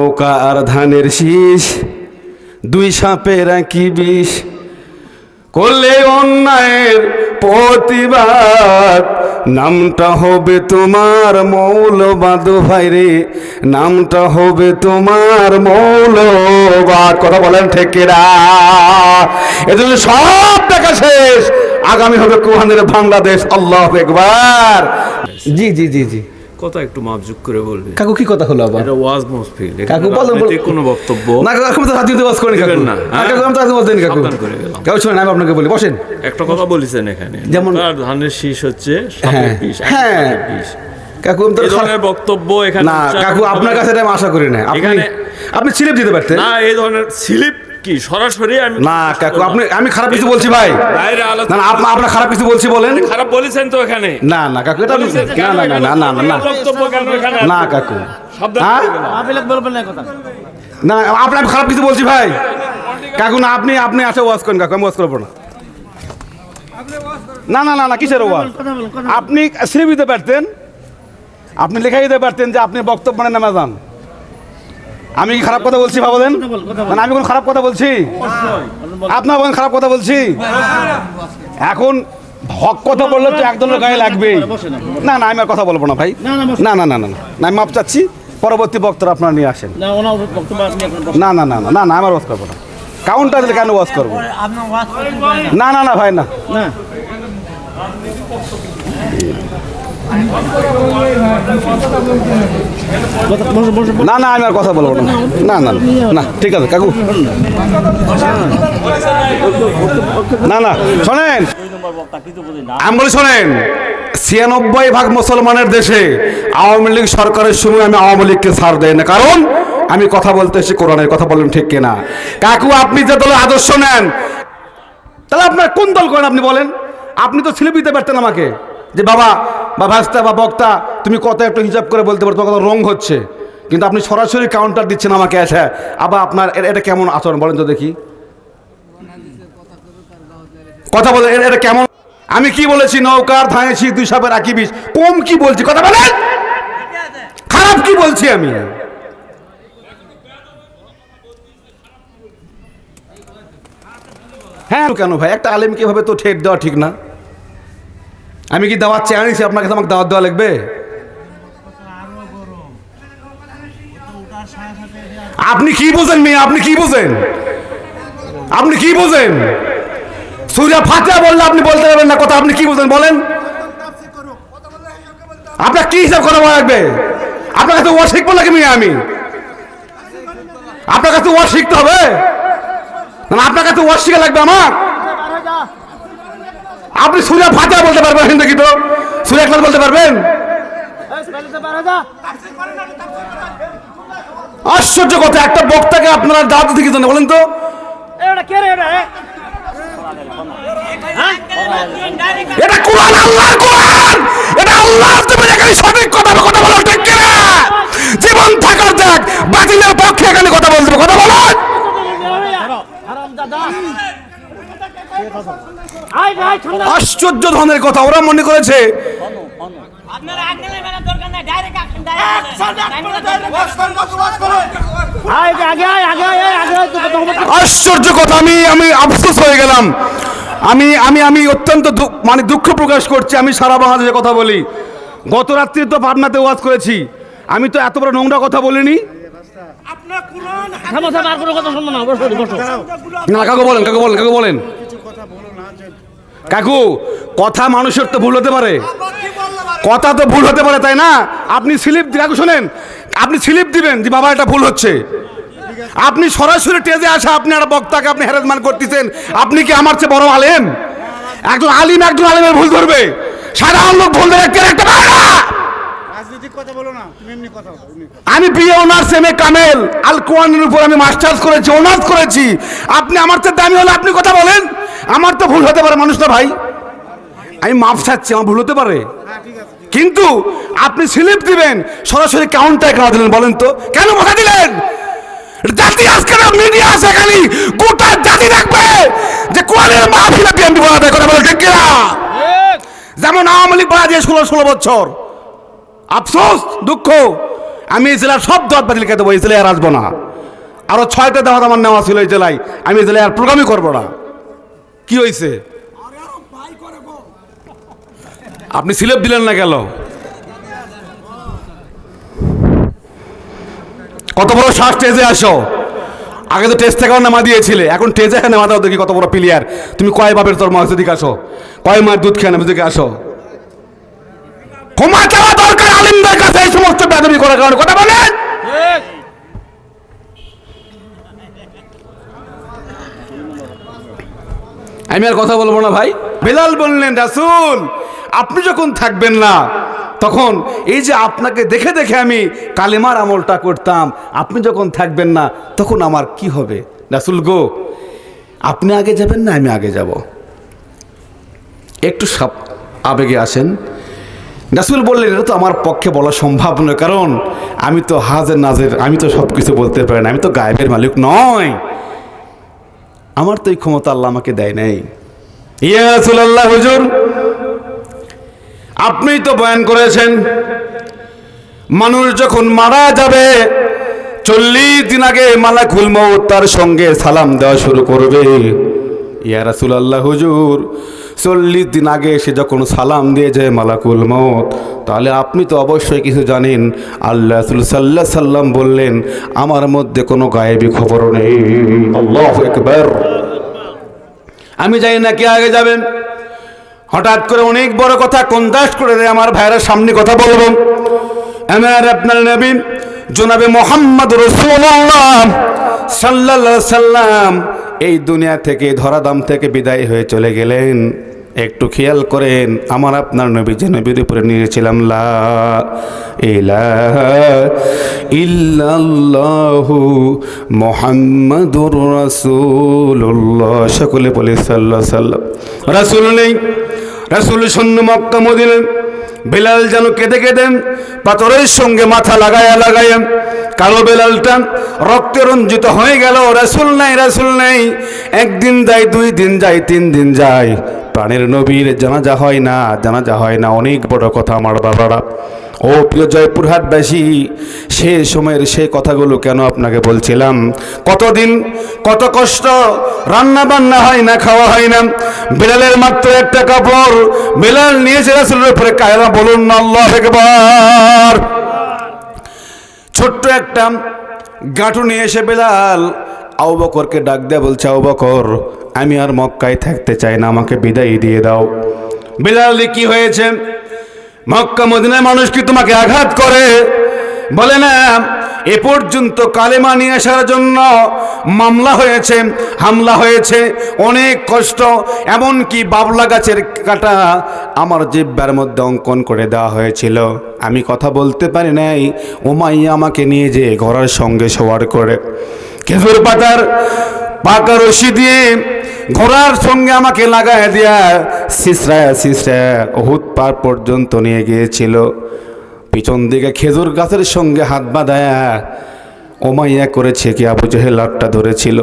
নৌকা আর ধানের শীষ, দুই সাপের একই বিষ। করলে অন্যায়ের প্রতিবাদ, নামটা হবে তোমার মৌলবাদ ভাইরে নামটা হবে তোমার মৌলবাদ। কথা বলেন ঠেকেরা এজন্য সব দেখা শেষ। আগামী হবে কোহানের বাংলাদেশ। আল্লাহ একবার জি জি জি জি। কথা একটু মাপজুক করে বলবে। কাকু কি কথা হলো আবার? এটা ওয়াজ মসফিল কাকু বলেন। কোনো বক্তব্য। না কাকু আমি তো হাতি দিতে ওয়াজ করেন কাকু। না, হ্যাঁ? কাকু আমি তো হাত বলতেনি কাকু। কাকু শোনেন আমি আপনাকে বলি বসেন। একটা কথা বলেছেন এখানে। যেমন- ধানের শীষ হচ্ছে হ্যাঁ হ্যাঁ। কাকু আমি তো বক্তব্য এখানে না কাকু আপনার কাছে এটা আমি আশা করি না। আপনি আপনি স্লিপ দিতে পারতেন না এই ধরনের স্লিপ কি সরাসরি আমি না কাকু আপনি আমি খারাপ কিছু বলছি ভাই বাইরে না না আপনি আপনার খারাপ কিছু বলছি বলেন খারাপ বলেছেন তো এখানে না না কাকু এটা না না না না না না না কাকু হ্যাঁ? না কথা না আপনি আমি খারাপ কিছু বলছি ভাই কাকু না আপনি আপনি আসে ওয়াজ করেন কাকু আমি ওয়াজ করব না না না না না কিসের ওয়াজ আপনি স্লিপ দিতে পারতেন আপনি লেখাই দিতে পারতেন যে আপনি বক্তব্য মানে নামে যান আমি কি খারাপ কথা বলছি বল। মানে আমি কোন খারাপ কথা বলছি আপনার কোন খারাপ কথা বলছি এখন হক কথা বললে তো একজনের গায়ে লাগবেই না না আমি আর কথা বলব না ভাই না, না, না না না আমি মাপ চাচ্ছি পরবর্তী বক্তব্য আপনারা নিয়ে আসেন না। না না না না আমার ওয়াজ করব না কাউন্টার দিলে কেন ওয়াজ করব না না না ভাই না না না আমি আর কথা বলব না। না না না, ঠিক আছে কাকু। না না শোনেন। আমি বলি শোনেন ছিয়ানব্বই ভাগ মুসলমানের দেশে আওয়ামী লীগ সরকারের সময় আমি আওয়ামী লীগকে ছাড় দেয় না। কারণ আমি কথা বলতে এসে কোরআনের কথা বলেন ঠিক কিনা কাকু আপনি যে দলের আদর্শ নেন তাহলে আপনার কোন দল করেন আপনি বলেন? আপনি তো ছেলে দিতে পারতেন আমাকে। যে বাবা, বা ভাস্তা, বা বক্তা, তুমি কত একটু হিসাব করে বলতে পারো, তোমার কত রং হচ্ছে। কিন্তু আপনি সরাসরি কাউন্টার দিচ্ছেন আমাকে আছে আবার আপনার এটা কেমন আচরণ বলেন তো দেখি। কথা বলে এটা কেমন? আমি কি বলেছি? নৌকার ধাঁয়েছি দুই সাপের আকি বিষ। কম কি বলছি? কথা বলেন! খারাপ কি বলছি আমি? হ্যাঁ কেন ভাই? একটা আলেমকে ভাবে তো ঠেট দেওয়া ঠিক না। আমি কি দাওয়াত চেয়ে আনিছি? আপনাকে তো আমাকে দাওয়াত দেওয়া লাগবে? আপনি কি বোঝেন মেয়ে? আপনি কি বোঝেন? আপনি কি বোঝেন? সূর্য ফাতে বললে আপনি বলতে পারবেন না কথা। আপনি কি বোঝেন? বলেন। আপনার কি হিসাব করা লাগবে? আপনার কাছে ওয়ার শিখব নাকি মেয়ে আমি? আপনার কাছে ওয়ার শিখতে হবে? আপনার কাছে ওয়ার শিখা লাগবে আমার? আপনি সূর্য ফাতে বলতে পারবেন নাকি তো সূর্য ক্লাস বলতে পারবেন? আশ্চর্য কথা একটা বক্তাকে আপনারা দাঁত থেকে জানে বলেন তো। এটা কোরআন আল্লাহর কোরআন! এটা আল্লাহ তুমি এখানে সঠিক কথা কথা বলো ঠিক কিনা? জীবন থাকার যাক বাতিলের পক্ষে এখানে কথা বলতে কথা বলো আশ্চর্য ধনের কথা ওরা মনে করেছে। আশ্চর্য কথা আমি আমি আফসোস হয়ে গেলাম। আমি আমি আমি অত্যন্ত মানে দুঃখ প্রকাশ করছি আমি সারা বাংলাদেশে কথা বলি। গত রাত্রি তো পাবনাতে ওয়াজ করেছি। আমি তো এত বড় নোংরা কথা বলিনি। থামো থামো কথা শুনব না বসো বসো। না কাকু বলেন কাকু বলেন কাকু বলেন। কাকু কথা মানুষের তো ভুল হতে পারে। কথা তো ভুল হতে পারে তাই না? আপনি স্লিপ কাকু শোনেন আপনি স্লিপ দিবেন যে বাবা এটা ভুল হচ্ছে। আপনি সরাসরি টেজে আসা আপনি একটা বক্তাকে আপনি হ্যারাসমেন্ট করতেছেন আপনি কি আমার চেয়ে বড় আলেম? একজন আলিম একজন আলিমের ভুল ধরবে। সাধারণ লোক ভুল ধরে একটা পারে না। আমি বিএ অনার্স এম এ কামেল আল কোরআনের উপর আমি মাস্টার্স করেছি অনার্স করেছি। আপনি আমার চেয়ে দামি হলে আপনি কথা বলেন। আমার তো ভুল হতে পারে মানুষ মানুষটা ভাই। আমি মাপ চাচ্ছি, আমার ভুল হতে পারে। কিন্তু আপনি স্লিপ দিবেন, সরাসরি কাউন্টার কেন দিলেন, বলেন তো। কেন কথা দিলেন? জাতি আজকে মিডিয়া খালি গোটা জাতি দেখবে যে কোরআনের মাহফিলে বিএনপি বলা যায়, কথা বলে ঠিক যেমন আওয়ামী লীগ বলা যায় ষোলো ষোলো বছর। আফসোস, দুঃখ। আমি এই জেলার সব দর বাতিল খেতে দেবো, এই জেলায় আর আসব না। আরও ছয়টা দাওয়াত আমার নেওয়া ছিল এই জেলায়। আমি এই জেলায় আর প্রোগ্রামই করব না। কি হয়েছে? আপনি সিলেপ দিলেন না গেল কত বড় শ্বাস টেজে আসো। আগে তো টেস্ট থেকে নামা দিয়েছিলে, এখন টেজে এখানে নামা দাও দেখি কত বড় প্লেয়ার তুমি কয় বাপের তোর মাছ দিকে আসো। কয় মায়ের দুধ খেয়ে দিকে আসো। ক্ষমা চাওয়া দরকার আলিমদের কাছে, এই সমস্ত বেদবি করার কারণে। কথা বলেন? আমি আর কথা বলব না ভাই। বেলাল বললেন, রাসূল, আপনি যখন থাকবেন না, তখন এই যে আপনাকে দেখে দেখে আমি কালেমার আমলটা করতাম, আপনি যখন থাকবেন না, তখন আমার কি হবে? রাসূল গো, আপনি আগে যাবেন না, আমি আগে যাব। একটু সাপ আবেগে আসেন। রাসূল বললেন, এটা তো আমার পক্ষে বলা সম্ভব নয়, কারণ আমি তো হাজের নাজের আমি তো সব কিছু বলতে পারি না, আমি তো গায়েবের মালিক নয়। আমার তো এই ক্ষমতা আল্লাহ আমাকে দেয় নাই। ইয়া রাসূলুল্লাহ, হুজুর, আপনি তো বয়ান করেছেন, মানুষ যখন মারা যাবে, চল্লিশ দিন আগে মালাকুল মৌত তার সঙ্গে সালাম দেওয়া শুরু করবে। ইয়া রাসূলুল্লাহ, হুজুর চল্লিশ দিন আগে সে যখন সালাম দিয়ে যায় মালাকুল মত তাহলে আপনি তো অবশ্যই কিছু জানেন। আল্লাহ সাল্লাহ সাল্লাম বললেন, আমার মধ্যে কোনো গায়েবী খবর নেই। আমি জানি না কে আগে যাবেন। হঠাৎ করে অনেক বড় কথা কন্দাস করে দেয় আমার ভাইয়েরা সামনে কথা বলব। আমার আপনার নবী জনাবে মোহাম্মদ রসুল্লাহ সাল্লা সাল্লাম এই দুনিয়া থেকে ধরাদাম থেকে বিদায় হয়ে চলে গেলেন। একটু খেয়াল করেন, আমার আপনার নবী যে নবীর উপরে নিয়েছিলাম, লা ইল্লাল্লাহু মুহাম্মাদুর রাসূলুল্লাহ। সকলে বলে সাল্লাল্লাহু সাল্লাম রাসূল নেই, রাসূল শূন্য মক্কা, মদিনা। বেলাল যেন কেঁদে কেঁদে, পাথরের সঙ্গে মাথা লাগায়া লাগায়া, কালো বেলালটা রক্তে রঞ্জিত হয়ে গেল, রাসুল নাই রাসুল নাই। একদিন যায়, দুই দিন যায়, তিন দিন যায়। প্রাণের নবীর জানাজা হয় না, জানাজা হয় না। অনেক বড় কথা আমার বাবারা। ও প্রিয় জয়পুরহাটবাসী সে সময়ের সেই কথাগুলো কেন আপনাকে বলছিলাম? কতদিন, কত কষ্ট রান্না বান্না হয় না, খাওয়া হয় না। বেলালের মাত্র একটা কাপড়, বেলাল নিয়েছে রাসুলের উপরে কায়রা বলুন না, আল্লাহ একবার ছোট্ট একটা গাঁটু নিয়ে এসে বেলাল আউ বকরকে ডাক দেয়া বলছে আউ বকর আমি আর মক্কায় থাকতে চাই না, আমাকে বিদায় দিয়ে দাও। বেলাল কি হয়েছে? মক্কা, মদিনায় মানুষ কি তোমাকে আঘাত করে? বলে না, এ পর্যন্ত কালেমা নিয়ে আসার জন্য মামলা হয়েছে, হামলা হয়েছে, অনেক কষ্ট, এমনকি বাবলা গাছের কাটা আমার জিব্বার মধ্যে অঙ্কন করে দেওয়া হয়েছিল। আমি কথা বলতে পারি নাই ওমাইয়া আমাকে নিয়ে যে ঘোড়ার সঙ্গে সওয়ার করে। খেজুর পাতার পাকা রশি দিয়ে ঘোড়ার সঙ্গে আমাকে লাগায় দিয়া সিসরায় সিসরায় অহুত পার পর্যন্ত নিয়ে গিয়েছিল। পিছন দিকে খেজুর গাছের সঙ্গে হাত বাঁধায়া ওমাইয়া করেছে কি আবু জেহেল হাতটা ধরেছিল।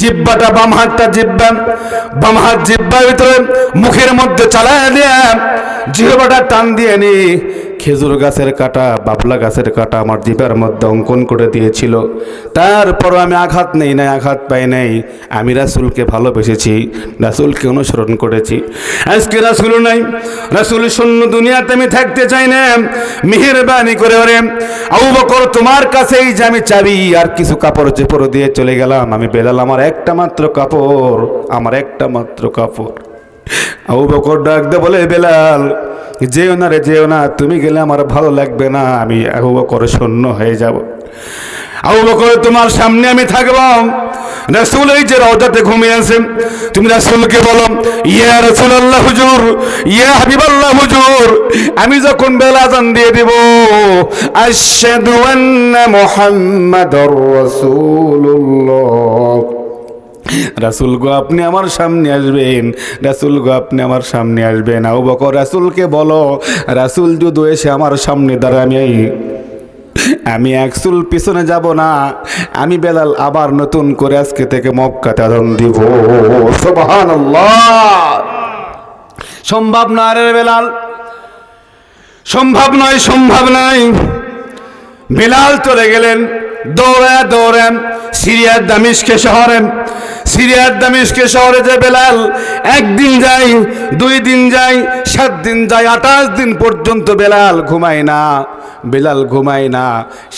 জিব্বাটা বাম হাতটা জিব্বা, বাম হাত জিব্বার ভিতরে মুখের মধ্যে চালায় দিয়া জিহ্বাটা টান দিয়ে নি। খেজুর গাছের কাটা, বাবলা গাছের কাটা আমার জিবার মধ্যে অঙ্কন করে দিয়েছিল। তারপরও আমি আঘাত নেই, নাই আঘাত পাই নাই। আমি রাসুলকে ভালোবেসেছি, রাসুলকে অনুসরণ করেছি। আজকে রাসুল নাই, রাসুল শূন্য দুনিয়াতে আমি থাকতে চাই না। মেহেরবানি করে ওরে আবু বকর, তোমার কাছেই যে আমি চাবি আর কিছু কাপড় চোপড় দিয়ে চলে গেলাম। আমি বেলাল, আমার একটা মাত্র কাপড়, আমার একটা মাত্র কাপড়। আবু বকর ডাক দে বলে, বেলাল যেও না রে, যেও না, তুমি গেলে আমার ভালো লাগবে না, আমি বকর শূন্য হয়ে যাব। আবু তোমার সামনে আমি থাকব। রাসূল এই যে রওজাতে ঘুমিয়ে আছেন তুমি রাসূলকে বলো, ইয়া রাসূলুল্লাহ হুজুর, ইয়া হাবিবাল্লাহ হুজুর, আমি যখন বেলা জান দিয়ে দিব, আশহাদু আন্না মুহাম্মাদুর রাসূলুল্লাহ। রাসুল গো, আপনি আমার সামনে আসবেন। রাসুল গো, আপনি আমার সামনে আসবেন। আউ বকর রাসুলকে বলো, রাসুল যদি এসে আমার সামনে দাঁড়ায় আমি আমি একচুল পিছনে যাব না। আমি বেলাল আবার নতুন করে আজকে থেকে মক্কাতে আদান দিব। সম্ভব নয় রে বেলাল। সম্ভব নয় সম্ভব নয়। বেলাল চলে গেলেন। দৌড়ে দৌড়ে সিরিয়ার দামিশকে শহরে সিরিয়ার দামিশকে শহরে যে বেলাল, একদিন যাই দুই দিন যাই সাত দিন যাই আঠাশ দিন পর্যন্ত বেলাল ঘুমায় না। বেলাল ঘুমায় না,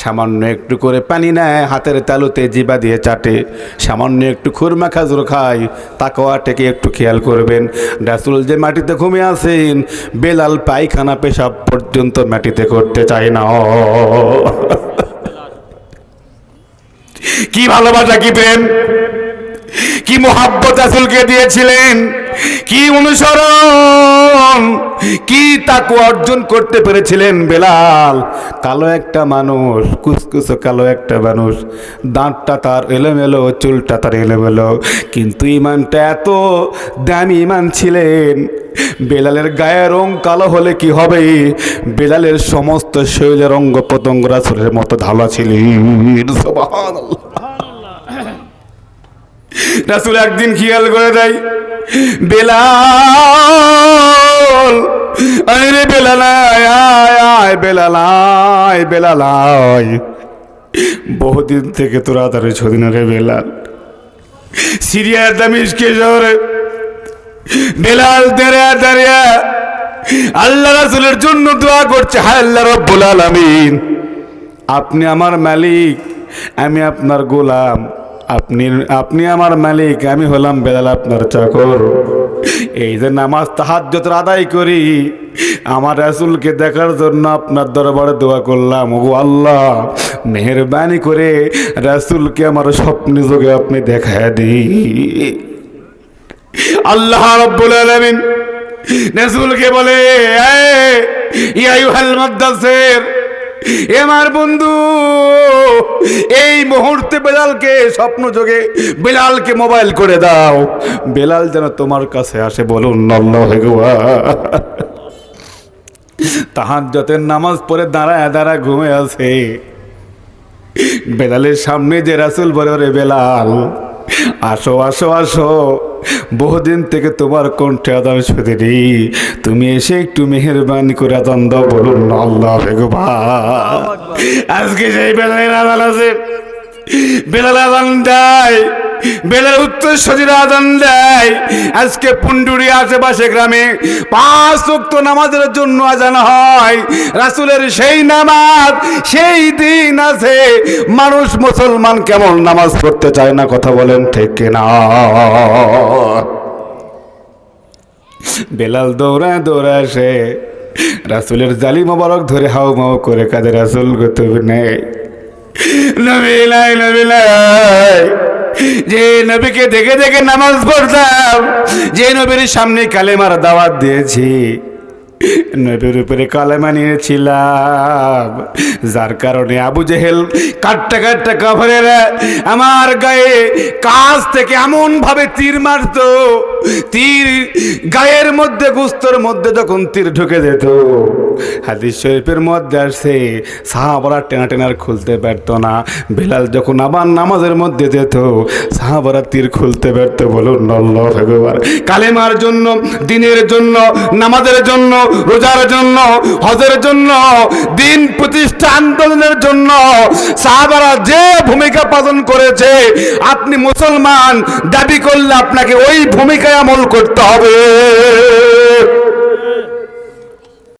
সামান্য একটু করে পানি নেয়, হাতের তালুতে জিবা দিয়ে চাটে। সামান্য একটু খুরমা খাজুর খায় তাকওয়া থেকে একটু খেয়াল করবেন। রাসুল যে মাটিতে ঘুমিয়ে আছেন, বেলাল পায়খানা পেশাব পর্যন্ত মাটিতে করতে চায় না। কি ভালোবাসা কি প্রেম? কি মোহাব্বত রাসুলকে দিয়েছিলেন? কি অনুসরণ? কি তাকু অর্জন করতে পেরেছিলেন বেলাল? কালো একটা মানুষ, কুসকুসো কালো একটা মানুষ। দাঁতটা তার এলোমেলো, চুলটা তার এলোমেলো। কিন্তু ইমানটা এত দামি ইমান ছিলেন। বেলালের গায়ের রং কালো হলে কি হবে? বেলালের সমস্ত শৈলের অঙ্গ প্রত্যঙ্গ রাসুলের মতো ধালা ছিলেন। রাসুল একদিন খেয়াল করে দেয় বেলাল। আরে বেলাল আয় আয় আয় বেলাল আয় বেলাল বহুদিন থেকে তোরা তার ছদিন রে বেলাল। সিরিয়ার দামিশকে শহরে বেলাল দেরে দাঁড়িয়ে আল্লাহ রাসুলের জন্য দোয়া করছে, হায় আল্লাহ রব্বুল আলামিন। আপনি আমার মালিক, আমি আপনার গোলাম। আপনি আপনি আমার মালিক, আমি হলাম বেলাল আপনার চাকর। এই যে নামাজ তাহাজ্জত আদায় করি, আমার রাসুলকে দেখার জন্য আপনার দরবারে দোয়া করলাম। ও আল্লাহ, মেহরবানি করে রাসুলকে আমার স্বপ্নে যোগে আপনি দেখায় দিই আল্লাহ রব্বুল আলামিন রাসূলকে বলে ইয়াইহাল মুদাসসির এ আমার বন্ধু, এই মুহূর্তে বেলালকে স্বপ্ন যোগে বেলালকে মোবাইল করে দাও। বেলাল যেন তোমার কাছে আসে বলুন, আল্লাহু আকবার তাহাজ্জতের নামাজ পড়ে দাঁড়ায় দাঁড়া ঘুমে আছে। বেলালের সামনে যে রাসুল বলে বেলাল, আসো আসো আসো। বহুদিন থেকে তোমার কণ্ঠে আদান শুধিনি তুমি এসে একটু মেহরবানি করে আদান দাও, বলুন আল্লাহ ভেগবা আজকে সেই বেলায় আদান আছে বেলাল আদান দেয় বেলাল উত্তর সজির আদান দেয়। আজকে পুন্ডুরি আশেপাশে গ্রামে পাঁচ উক্ত নামাজের জন্য আজান হয়। রাসুলের সেই নামাজ, সেই দিন আছে। মানুষ মুসলমান কেমন নামাজ পড়তে চায় না কথা বলেন ঠিক না? বেলাল দৌড়ায় দৌড়ায় সে রাসুলের জালি মোবারক ধরে হাউ মাউ করে কাজে রাসুল গতবে নেই নবী নাই নবী নাই যে নবীকে দেখে দেখে নামাজ পড়তাম যে নবীর সামনে কালেমার দাওয়াত দিয়েছি। নবীর উপরে কালেমা নিয়েছিলাম। যার কারণে আবু জেহেল কাটটা কাটটা কাফরের আমার গায়ে কাজ থেকে এমন ভাবে তীর মারতো, তীর গায়ের মধ্যে, গুস্তর মধ্যে যখন তীর ঢুকে যেত। হাদিস শরীফের মধ্যে আসছে সাহাবারা টেনা টেনার খুলতে পারত না। বেলাল যখন আবার নামাজের মধ্যে যেত, সাহাবারা তীর খুলতে পারত। বলুন নল্ল ভগবান কালেমার জন্য, দিনের জন্য, নামাজের জন্য রোজার জন্য, হজের জন্য, দিন প্রতিষ্ঠা আন্দোলনের জন্য সাহাবারা যে ভূমিকা পালন করেছে, আপনি মুসলমান, দাবি করলে আপনাকে ওই ভূমিকায় আমল করতে হবে।